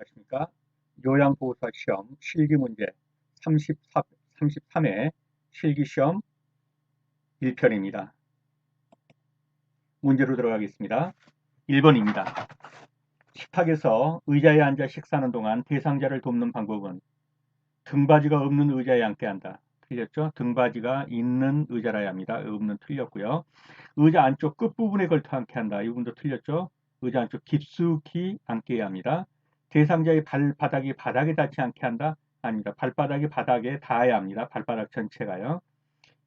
안녕하십니까. 요양보호사 시험 실기 문제 34, 33회 실기 시험 1편입니다. 문제로 들어가겠습니다. 1번입니다. 식탁에서 의자에 앉아 식사하는 동안 대상자를 돕는 방법은 등받이가 없는 의자에 앉게 한다. 틀렸죠? 등받이가 있는 의자라야 합니다. 없는 틀렸고요. 의자 안쪽 끝부분에 걸터 앉게 한다. 이분도 틀렸죠? 의자 안쪽 깊숙이 앉게 해야 합니다. 대상자의 발바닥이 바닥에 닿지 않게 한다? 아닙니다. 발바닥이 바닥에 닿아야 합니다. 발바닥 전체가요.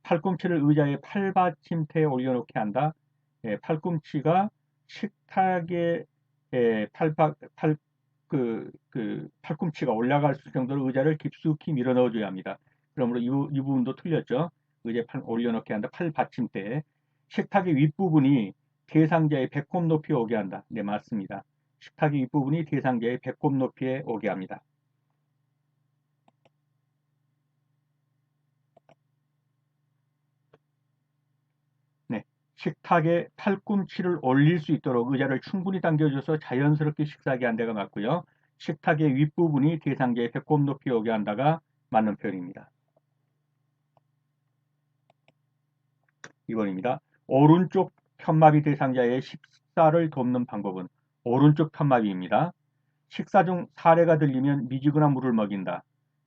팔꿈치를 의자의 팔받침대에 올려놓게 한다. 예, 팔꿈치가 식탁에 예, 팔바, 팔, 그, 그 팔꿈치가 올라갈 수 정도로 의자를 깊숙이 밀어 넣어줘야 합니다. 그러므로 이, 이 부분도 틀렸죠. 의자에 팔 올려놓게 한다. 팔 받침대. 식탁의 윗부분이 대상자의 배꼽 높이에 오게 한다. 네, 맞습니다. 식탁의 윗부분이 대상자의 배꼽 높이에 오게 합니다. 네, 식탁에 팔꿈치를 올릴 수 있도록 의자를 충분히 당겨줘서 자연스럽게 식사하게 한 데가 맞고요. 식탁의 윗부분이 대상자의 배꼽 높이에 오게 한다가 맞는 표현입니다. 2번입니다. 오른쪽 편마비 대상자의 식사를 돕는 방법은 오른쪽 편마비입니다. 식사 중 사례가 들리면 미지근한 물을 먹인다.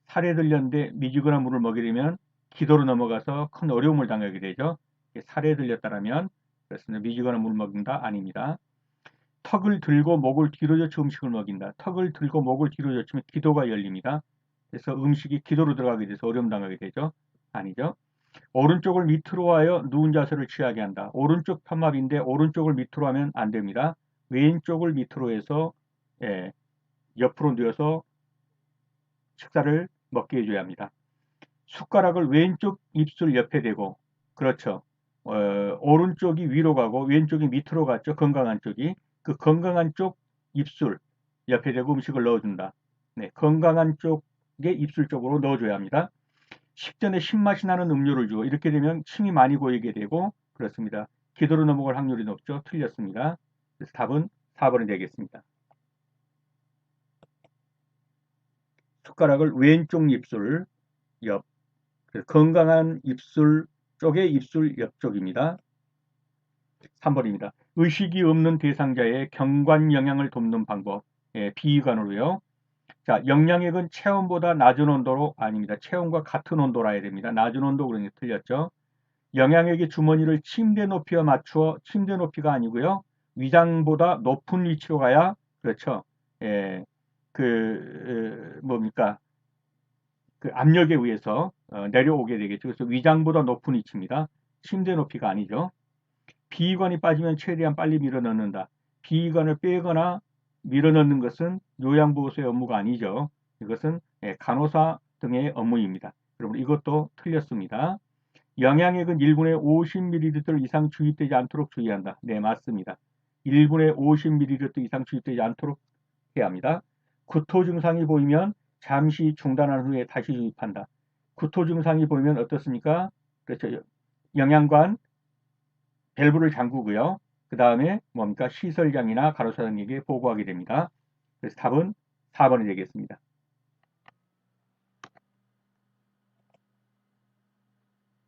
사례 들렸는데 미지근한 물을 먹이려면 기도로 넘어가서 큰 어려움을 당하게 되죠. 사례 들렸다라면 그렇습니다. 미지근한 물을 먹인다 아닙니다. 턱을 들고 목을 뒤로 젖혀 음식을 먹인다. 턱을 들고 목을 뒤로 젖히면 기도가 열립니다. 그래서 음식이 기도로 들어가게 돼서 어려움 당하게 되죠. 아니죠. 오른쪽을 밑으로 하여 누운 자세를 취하게 한다. 오른쪽 편마비인데 오른쪽을 밑으로 하면 안 됩니다. 왼쪽을 밑으로 해서 예, 옆으로 누워서 식사를 먹게 해줘야 합니다. 숟가락을 왼쪽 입술 옆에 대고 그렇죠. 어, 오른쪽이 위로 가고 왼쪽이 밑으로 갔죠. 건강한 쪽이 그 건강한 쪽 입술 옆에 대고 음식을 넣어준다. 네, 건강한 쪽에 입술 쪽으로 넣어줘야 합니다. 식전에 신맛이 나는 음료를 주고 이렇게 되면 침이 많이 고이게 되고 그렇습니다. 기도로 넘어갈 확률이 높죠. 틀렸습니다. 그래서 답은 4번이 되겠습니다. 숟가락을 왼쪽 입술 옆 건강한 입술 쪽의 입술 옆쪽입니다. 3번입니다. 의식이 없는 대상자의 경관 영향을 돕는 방법 예, 비관으로요. 자, 영양액은 체온보다 낮은 온도로 아닙니다. 체온과 같은 온도라 해야 됩니다. 낮은 온도 그러니 틀렸죠. 영양액의 주머니를 침대 높이와 맞추어 침대 높이가 아니고요. 위장보다 높은 위치로 가야 그렇죠. 예, 그 뭡니까? 그 압력에 의해서 어, 내려오게 되겠죠. 그래서 위장보다 높은 위치입니다. 침대 높이가 아니죠. 비관이 빠지면 최대한 빨리 밀어넣는다. 비관을 빼거나 밀어넣는 것은 요양보호소의 업무가 아니죠. 이것은 예, 간호사 등의 업무입니다. 여러분 이것도 틀렸습니다. 영양액은 1분에 50ml 이상 주입되지 않도록 주의한다. 네 맞습니다. 1분에 50ml 이상 주입되지 않도록 해야 합니다. 구토 증상이 보이면 잠시 중단한 후에 다시 주입한다. 구토 증상이 보이면 어떻습니까? 그렇죠. 영양관 밸브를 잠그고요. 그 다음에 뭡니까? 시설장이나 간호사장에게 보고하게 됩니다. 그래서 답은 4번이 되겠습니다.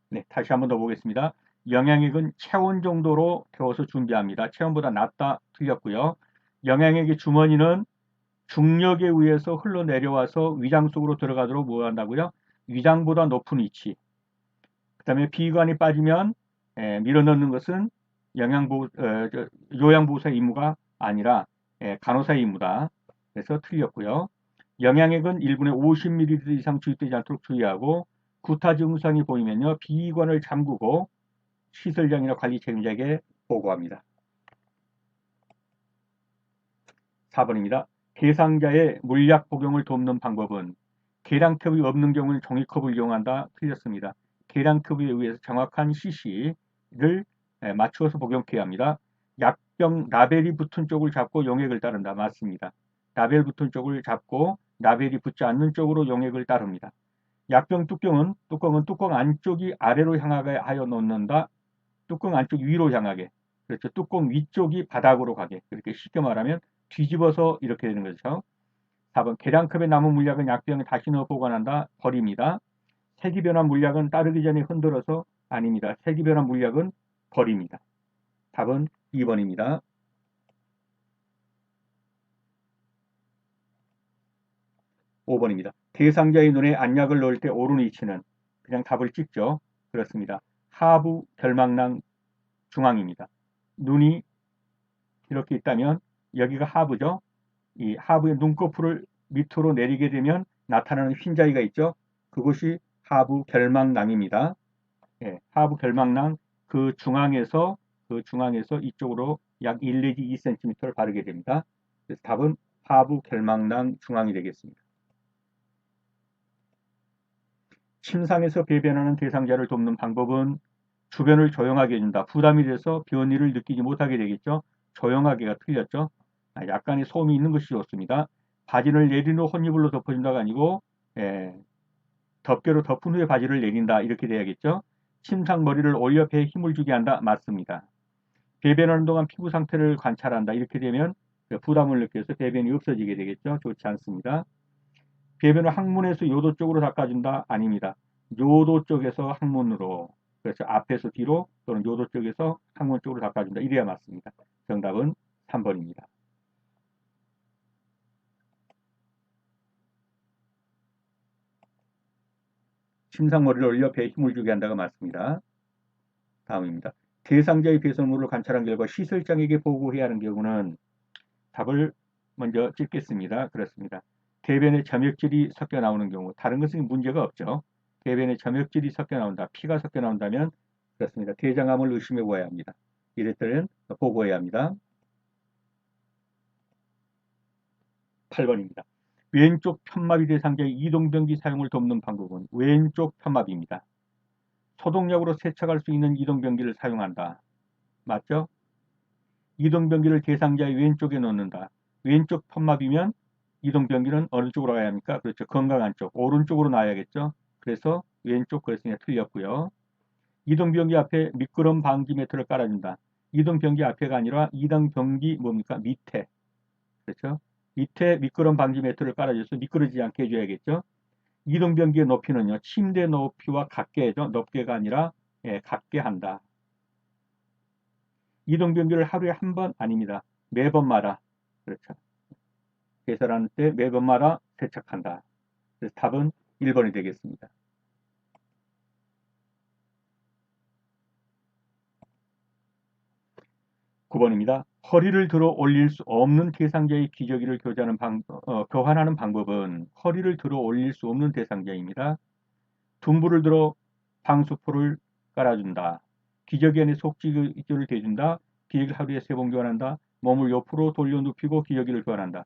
네, 다시 한번 더 보겠습니다. 영양액은 체온 정도로 데워서 준비합니다. 체온보다 낮다 틀렸고요. 영양액의 주머니는 중력에 의해서 흘러내려와서 위장 속으로 들어가도록 뭐 한다고요? 위장보다 높은 위치. 그 다음에 비관이 빠지면 에, 밀어넣는 것은 영양보, 어, 요양보호사의 임무가 아니라 에, 간호사의 임무다. 그래서 틀렸고요. 영양액은 1분에 50ml 이상 주입되지 않도록 주의하고 구타 증상이 보이면요. 비관을 잠그고 시설장이나 관리 책임자에게 보고합니다. 4번입니다. 대상자의 물약 복용을 돕는 방법은 계량컵이 없는 경우는 종이컵을 이용한다. 틀렸습니다. 계량컵에 의해서 정확한 CC를 맞추어서 복용해야 합니다. 약병 라벨이 붙은 쪽을 잡고 용액을 따른다. 맞습니다. 라벨 붙은 쪽을 잡고 라벨이 붙지 않는 쪽으로 용액을 따릅니다. 약병 뚜껑은 뚜껑은 뚜껑 안쪽이 아래로 향하게 하여 놓는다. 뚜껑 안쪽 위로 향하게. 그렇죠. 뚜껑 위쪽이 바닥으로 가게. 그렇게 쉽게 말하면 뒤집어서 이렇게 되는 거죠. 4번 계량컵에 남은 물약은 약병에 다시 넣어 보관한다. 버립니다. 색이 변한 물약은 따르기 전에 흔들어서 아닙니다. 색이 변한 물약은 버립니다. 답은 2번입니다. 5번입니다. 대상자의 눈에 안약을 넣을 때 오른 위치는 그냥 답을 찍죠. 그렇습니다. 하부 결막낭 중앙입니다. 눈이 이렇게 있다면 여기가 하부죠. 이 하부의 눈꺼풀을 밑으로 내리게 되면 나타나는 흰자위가 있죠. 그것이 하부 결막낭입니다. 예, 하부 결막낭 그 중앙에서 그 중앙에서 이쪽으로 약 1 내지 2cm를 바르게 됩니다. 그래서 답은 하부 결막낭 중앙이 되겠습니다. 침상에서 배변하는 대상자를 돕는 방법은 주변을 조용하게 해준다. 부담이 돼서 변이를 느끼지 못하게 되겠죠. 조용하게가 틀렸죠. 아, 약간의 소음이 있는 것이 좋습니다. 바지를 내린 후 혼이불로 덮어준다가 아니고 예, 덮개로 덮은 후에 바지를 내린다 이렇게 돼야겠죠. 침상 머리를 올려 배에 힘을 주게 한다 맞습니다. 배변하는 동안 피부 상태를 관찰한다 이렇게 되면 부담을 느껴서 배변이 없어지게 되겠죠. 좋지 않습니다. 배변을 항문에서 요도 쪽으로 닦아준다 아닙니다. 요도 쪽에서 항문으로 그렇죠. 앞에서 뒤로 또는 요도 쪽에서 항문 쪽으로 닦아준다 이래야 맞습니다. 정답은 3번입니다. 침상머리를 올려 배에 힘을 주게 한다가 맞습니다. 다음입니다. 대상자의 배설물을 관찰한 결과 시설장에게 보고해야 하는 경우는 답을 먼저 찍겠습니다. 그렇습니다. 대변에 점액질이 섞여 나오는 경우 다른 것은 문제가 없죠. 대변에 점액질이 섞여 나온다. 피가 섞여 나온다면 그렇습니다. 대장암을 의심해 보아야 합니다. 이럴 때는 보고해야 합니다. 8번입니다. 왼쪽 편마비 대상자의 이동변기 사용을 돕는 방법은 왼쪽 편마비입니다. 소독약으로 세척할 수 있는 이동변기를 사용한다. 맞죠? 이동변기를 대상자의 왼쪽에 넣는다. 왼쪽 편마비면 이동변기는 어느 쪽으로 가야 합니까? 그렇죠. 건강한 쪽, 오른쪽으로 놔야겠죠. 그래서 왼쪽 그랬으니까 틀렸고요. 이동 변기 앞에 미끄럼 방지 매트를 깔아준다. 이동 변기 앞에가 아니라 이동 변기 뭡니까? 밑에. 그렇죠? 밑에 미끄럼 방지 매트를 깔아줘서 미끄러지지 않게 해줘야겠죠. 이동 변기의 높이는요. 침대 높이와 같게죠. 높게가 아니라 예, 같게 한다. 이동 변기를 하루에 한 번 아닙니다. 매번마다 그렇죠. 개설하는 때 매번마다 세척한다. 그래서 답은 1번이 되겠습니다. 9번입니다. 허리를 들어 올릴 수 없는 대상자의 기저귀를 교환하는, 방, 어, 교환하는 방법은 허리를 들어 올릴 수 없는 대상자입니다. 둔부를 들어 방수포를 깔아준다. 기저귀 안에 속지를 대준다. 기저귀를 하루에 세 번 교환한다. 몸을 옆으로 돌려 눕히고 기저귀를 교환한다.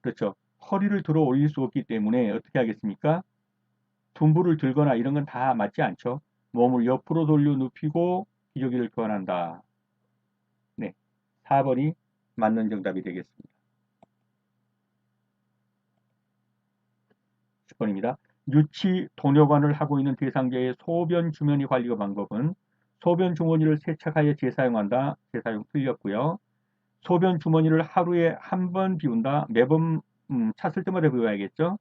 그렇죠. 허리를 들어 올릴 수 없기 때문에 어떻게 하겠습니까? 둔부를 들거나 이런 건 다 맞지 않죠. 몸을 옆으로 돌려 눕히고 기저귀를 교환한다. 4번이 맞는 정답이 되겠습니다. 10번입니다. 유치 도뇨관을 하고 있는 대상자의 소변 주머니 관리 방법은 소변 주머니를 세척하여 재사용한다. 재사용 틀렸고요. 소변 주머니를 하루에 한 번 비운다. 매번 음, 찼을 때마다 비워야겠죠.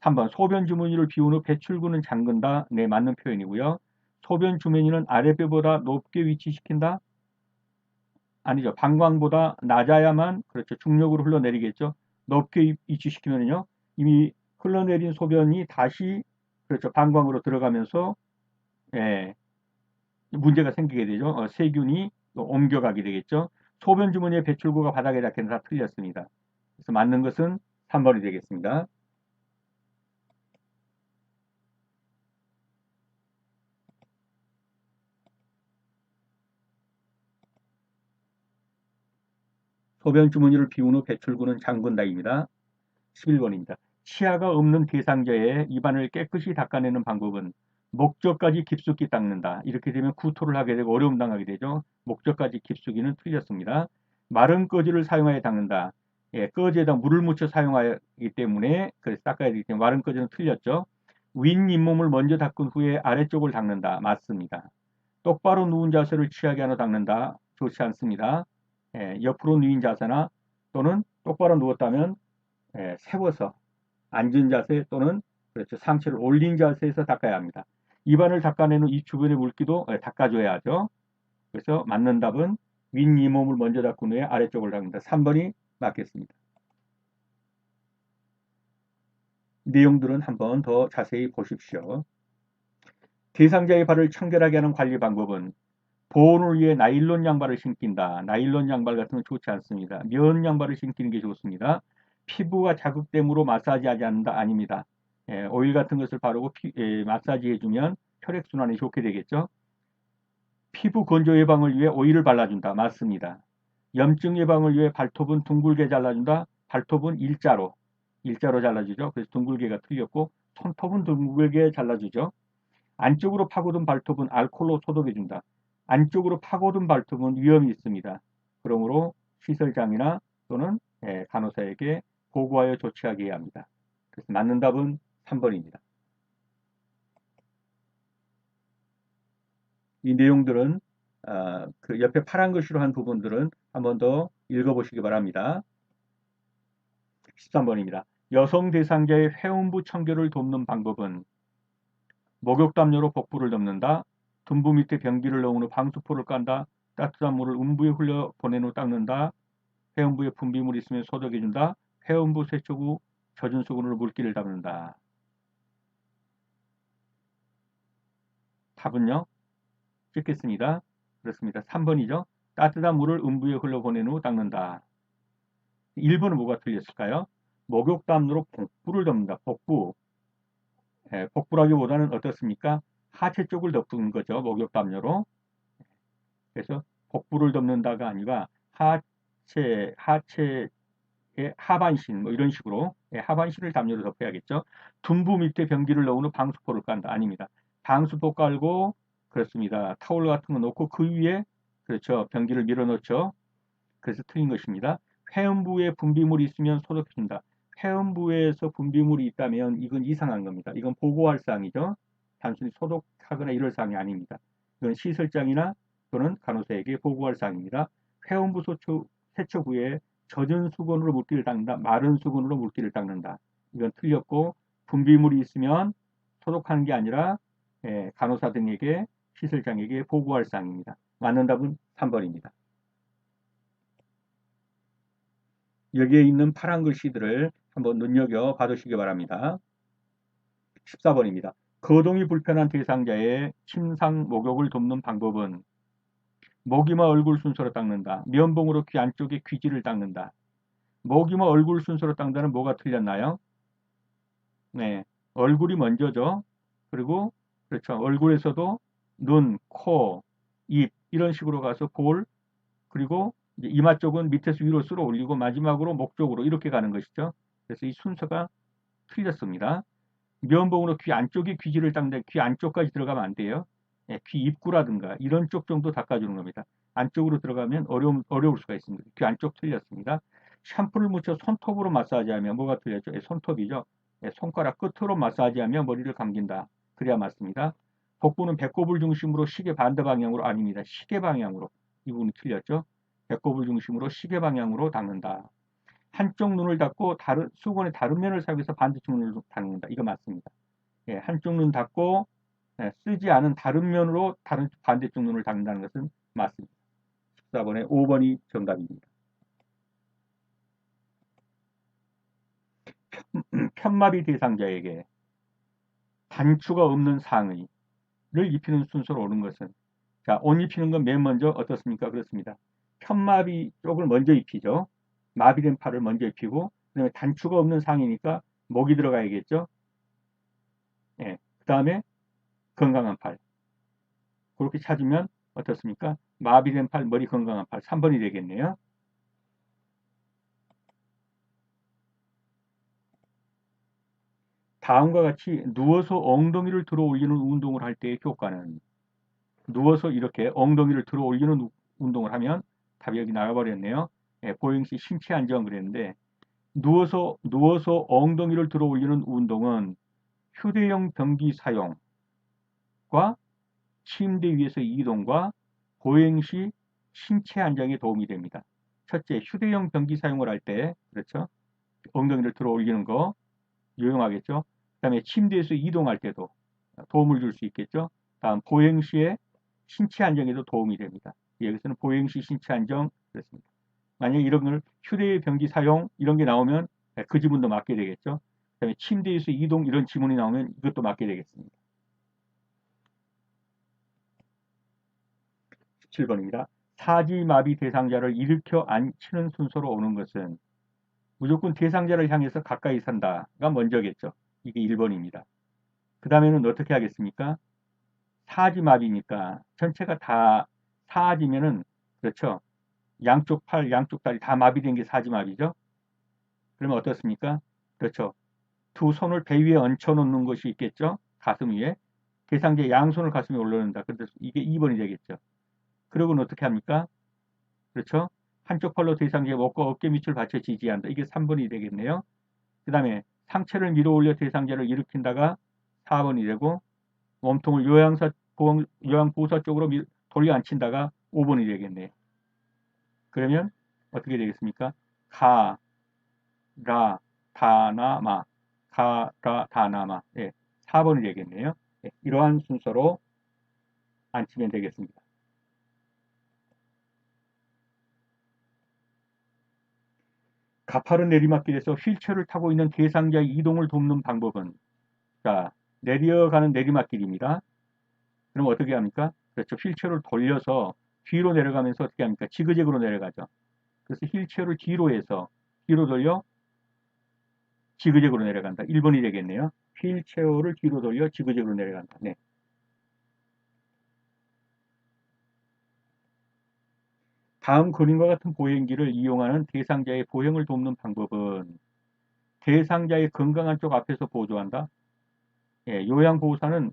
3번 소변 주머니를 비운 후 배출구는 잠근다. 네 맞는 표현이고요. 소변 주머니는 아랫배보다 높게 위치시킨다. 아니죠. 방광보다 낮아야만 그렇죠. 중력으로 흘러내리겠죠. 높게 이치시키면요. 이미 흘러내린 소변이 다시 그렇죠. 방광으로 들어가면서 예, 문제가 생기게 되죠. 어, 세균이 옮겨가게 되겠죠. 소변 주머니의 배출구가 바닥에 닿게는 다 틀렸습니다. 그래서 맞는 것은 3번이 되겠습니다. 소변 주머니를 비운 후 배출구는 잠근다입니다. 11번입니다. 치아가 없는 대상자의 입안을 깨끗이 닦아내는 방법은 목적까지 깊숙이 닦는다. 이렇게 되면 구토를 하게 되고 어려움 당하게 되죠. 목적까지 깊숙이는 틀렸습니다. 마른 꺼지를 사용하여 닦는다. 예, 꺼지에다 물을 묻혀 사용하기 때문에 그래서 닦아야 되기 때문에 마른 꺼지는 틀렸죠. 윗 잇몸을 먼저 닦은 후에 아래쪽을 닦는다. 맞습니다. 똑바로 누운 자세를 취하게 하나 닦는다. 좋지 않습니다. 예, 옆으로 누인 자세나 또는 똑바로 누웠다면 예, 세워서 앉은 자세 또는 그렇죠. 상체를 올린 자세에서 닦아야 합니다. 입안을 닦아내는 이 주변의 물기도 예, 닦아줘야 하죠. 그래서 맞는 답은 윗이몸을 먼저 닦은 후에 아래쪽을 닦는다. 3번이 맞겠습니다. 내용들은 한번 더 자세히 보십시오. 대상자의 발을 청결하게 하는 관리 방법은 보온을 위해 나일론 양발을 신긴다. 나일론 양발 같은 건 좋지 않습니다. 면 양발을 신기는 게 좋습니다. 피부가 자극됨으로 마사지하지 않는다. 아닙니다. 예, 오일 같은 것을 바르고 피, 예, 마사지 해주면 혈액순환이 좋게 되겠죠. 피부 건조 예방을 위해 오일을 발라준다. 맞습니다. 염증 예방을 위해 발톱은 둥글게 잘라준다. 발톱은 일자로, 일자로 잘라주죠. 그래서 둥글게가 틀렸고 손톱은 둥글게 잘라주죠. 안쪽으로 파고든 발톱은 알코올로 소독해준다. 안쪽으로 파고든 발톱은 위험이 있습니다. 그러므로 시설장이나 또는 예, 간호사에게 보고하여 조치하게 해야 합니다. 그래서 맞는 답은 3번입니다. 이 내용들은 어, 그 옆에 파란 글씨로 한 부분들은 한 번 더 읽어보시기 바랍니다. 13번입니다. 여성 대상자의 회음부 청결을 돕는 방법은 목욕담요로 복부를 덮는다. 둔부 밑에 변기를 넣은 후 방수포를 깐다. 따뜻한 물을 음부에 흘려 보낸 후 닦는다. 회음부에 분비물이 있으면 소독해준다. 회음부 세척 후 젖은 수건으로 물기를 닦는다. 답은요? 찍겠습니다. 그렇습니다. 3번이죠. 따뜻한 물을 음부에 흘러보낸 후 닦는다. 1번은 뭐가 틀렸을까요? 목욕담으로 복부를 덮는다. 복부. 예, 복부라기보다는 어떻습니까? 하체 쪽을 덮는 거죠. 목욕담요로. 그래서 복부를 덮는다가 아니라 하체, 하체의 하반신, 뭐 이런 식으로 예, 하반신을 담요로 덮어야겠죠. 둔부 밑에 변기를 넣은 후 방수포를 깐다. 아닙니다. 방수포 깔고 그렇습니다. 타올 같은 거 놓고 그 위에 그렇죠. 변기를 밀어 넣죠. 그래서 틀린 것입니다. 회음부에 분비물이 있으면 소독해준다. 회음부에서 분비물이 있다면 이건 이상한 겁니다. 이건 보고할 사항이죠. 단순히 소독하거나 이럴 사항이 아닙니다. 이건 시설장이나 또는 간호사에게 보고할 사항입니다. 회음부 소초, 세척 후에 젖은 수건으로 물기를 닦는다. 마른 수건으로 물기를 닦는다. 이건 틀렸고 분비물이 있으면 소독하는 게 아니라 예, 간호사 등에게 시설장에게 보고할 사항입니다. 맞는 답은 3번입니다. 여기에 있는 파란 글씨들을 한번 눈여겨 봐두시기 바랍니다. 14번입니다. 거동이 불편한 대상자의 침상 목욕을 돕는 방법은 목이와 얼굴 순서로 닦는다. 면봉으로 귀 안쪽에 귀지를 닦는다. 목이와 얼굴 순서로 닦는다는 뭐가 틀렸나요? 네, 얼굴이 먼저죠. 그리고 그렇죠. 얼굴에서도 눈, 코, 입 이런 식으로 가서 볼 그리고 이마 쪽은 밑에서 위로 쓸어 올리고 마지막으로 목 쪽으로 이렇게 가는 것이죠. 그래서 이 순서가 틀렸습니다. 면봉으로 귀 안쪽에 귀지를 닦는데 귀 안쪽까지 들어가면 안 돼요. 예, 귀 입구라든가 이런 쪽 정도 닦아주는 겁니다. 안쪽으로 들어가면 어려움, 어려울 수가 있습니다. 귀 안쪽 틀렸습니다. 샴푸를 묻혀 손톱으로 마사지하면 뭐가 틀렸죠? 예, 손톱이죠. 예, 손가락 끝으로 마사지하며 머리를 감긴다. 그래야 맞습니다. 복부는 배꼽을 중심으로 시계 반대 방향으로 아닙니다. 시계 방향으로 이 부분이 틀렸죠. 배꼽을 중심으로 시계 방향으로 닦는다. 한쪽 눈을 닫고 다른 수건의 다른 면을 사용해서 반대쪽 눈을 닦는다. 이거 맞습니다. 예, 한쪽 눈 닫고 예, 쓰지 않은 다른 면으로 다른 반대쪽 눈을 닦는다는 것은 맞습니다. 14번에 5번이 정답입니다. 편, 마비 대상자에게 단추가 없는 상의를 입히는 순서로 오는 것은 자, 옷 입히는 건 맨 먼저 어떻습니까? 그렇습니다. 편마비 쪽을 먼저 입히죠. 마비된 팔을 먼저 입히고 그 다음에 단추가 없는 상이니까 목이 들어가야겠죠. 예. 그 다음에 건강한 팔. 그렇게 찾으면 어떻습니까? 마비된 팔, 머리 건강한 팔 3번이 되겠네요. 다음과 같이 누워서 엉덩이를 들어 올리는 운동을 할 때의 효과는 누워서 이렇게 엉덩이를 들어 올리는 운동을 하면 답이 여기 나와버렸네요. 예, 보행시 신체 안정 그랬는데 누워서 누워서 엉덩이를 들어 올리는 운동은 휴대용 변기 사용과 침대 위에서 이동과 보행시 신체 안정에 도움이 됩니다. 첫째, 휴대용 변기 사용을 할 때, 그렇죠? 엉덩이를 들어 올리는 거 유용하겠죠. 그 다음에 침대에서 이동할 때도 도움을 줄 수 있겠죠. 다음 보행 시에 신체 안정에도 도움이 됩니다. 여기서는 보행 시 신체 안정 그렇습니다. 만약에 이런 걸 휴대의 병기 사용 이런 게 나오면 그 지문도 맞게 되겠죠. 그 다음에 침대에서 이동 이런 지문이 나오면 이것도 맞게 되겠습니다. 17번입니다. 사지마비 대상자를 일으켜 앉히는 순서로 오는 것은 무조건 대상자를 향해서 가까이 산다가 먼저겠죠. 이게 1번입니다. 그 다음에는 어떻게 하겠습니까? 사지마비니까 전체가 다 사지면은 그렇죠. 양쪽 팔, 양쪽 다리 다 마비된 게 사지마비죠. 그러면 어떻습니까? 그렇죠. 두 손을 배 위에 얹혀 놓는 것이 있겠죠. 가슴 위에. 대상자 양손을 가슴에 올려놓는다. 그래서 이게 2번이 되겠죠. 그러고는 어떻게 합니까? 그렇죠? 한쪽 팔로 대상자의 목과 어깨 밑을 받쳐 지지한다. 이게 3번이 되겠네요. 그 다음에 상체를 밀어 올려 대상자를 일으킨다가 4번이 되고 몸통을 요양사, 요양보호사 쪽으로 돌려 앉힌다가 5번이 되겠네요. 그러면 어떻게 되겠습니까? 가, 라, 다나마, 가, 라, 다나마. 예, 4번이 되겠네요. 예, 이러한 순서로 앉히면 되겠습니다. 가파른 내리막길에서 휠체어를 타고 있는 대상자의 이동을 돕는 방법은 자 내려가는 내리막길입니다. 그럼 어떻게 합니까? 그렇죠. 휠체어를 돌려서 뒤로 내려가면서 어떻게 합니까? 지그재그로 내려가죠. 그래서 휠체어를 뒤로 해서 뒤로 돌려 지그재그로 내려간다. 1번이 되겠네요. 휠체어를 뒤로 돌려 지그재그로 내려간다. 네. 다음 그림과 같은 보행기를 이용하는 대상자의 보행을 돕는 방법은 대상자의 건강한 쪽 앞에서 보조한다. 예, 요양보호사는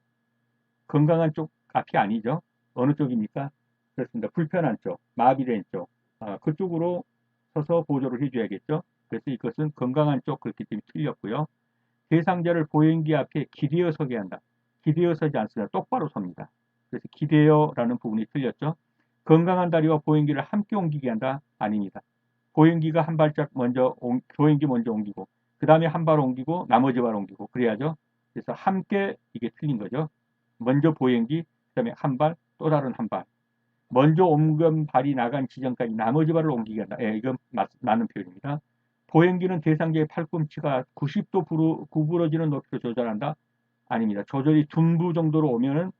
건강한 쪽 앞이 아니죠. 어느 쪽입니까? 그렇습니다. 불편한 쪽, 마비된 쪽, 아, 그쪽으로 서서 보조를 해줘야겠죠. 그래서 이것은 건강한 쪽 그렇기 때문에 틀렸고요. 대상자를 보행기 앞에 기대어 서게 한다. 기대어 서지 않습니다. 똑바로 섭니다. 그래서 기대어라는 부분이 틀렸죠. 건강한 다리와 보행기를 함께 옮기게 한다? 아닙니다. 보행기가 한 발짝 먼저, 보행기 먼저 옮기고, 그 다음에 한 발 옮기고, 나머지 발 옮기고, 그래야죠. 그래서 함께 이게 틀린 거죠. 먼저 보행기, 그 다음에 한 발, 또 다른 한 발. 먼저 옮긴 발이 나간 지점까지 나머지 발을 옮기게 한다. 예, 이건 맞, 맞는 표현입니다. 보행기는 대상자의 팔꿈치가 90도 부르, 구부러지는 높이로 조절한다? 아닙니다. 조절이 둔부 정도로 오면은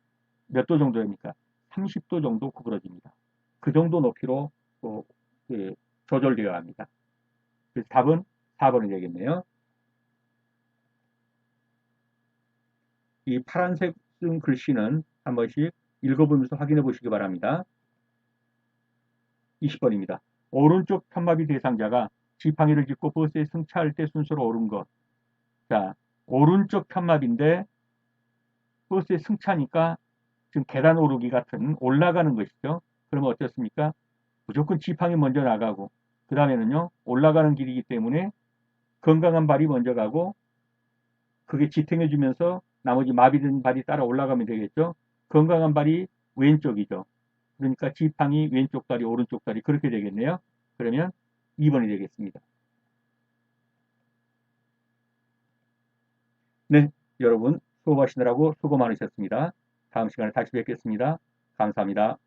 몇 도 정도입니까? 30도 정도 구부러집니다. 그 정도 높이로 또, 그, 조절되어야 합니다. 그래서 답은 4번이 되겠네요. 이 파란색 쓴 글씨는 한 번씩 읽어보면서 확인해 보시기 바랍니다. 20번입니다. 오른쪽 편마비 대상자가 지팡이를 짚고 버스에 승차할 때 순서로 오른 것. 자, 오른쪽 편마비인데 버스에 승차니까 지금 계단 오르기 같은 올라가는 것이죠. 그러면 어떻습니까? 무조건 지팡이 먼저 나가고 그 다음에는요 올라가는 길이기 때문에 건강한 발이 먼저 가고 그게 지탱해 주면서 나머지 마비된 발이 따라 올라가면 되겠죠. 건강한 발이 왼쪽이죠. 그러니까 지팡이 왼쪽 다리 오른쪽 다리 그렇게 되겠네요. 그러면 2번이 되겠습니다. 네, 여러분 수업하시느라고 수고 많으셨습니다. 다음 시간에 다시 뵙겠습니다. 감사합니다.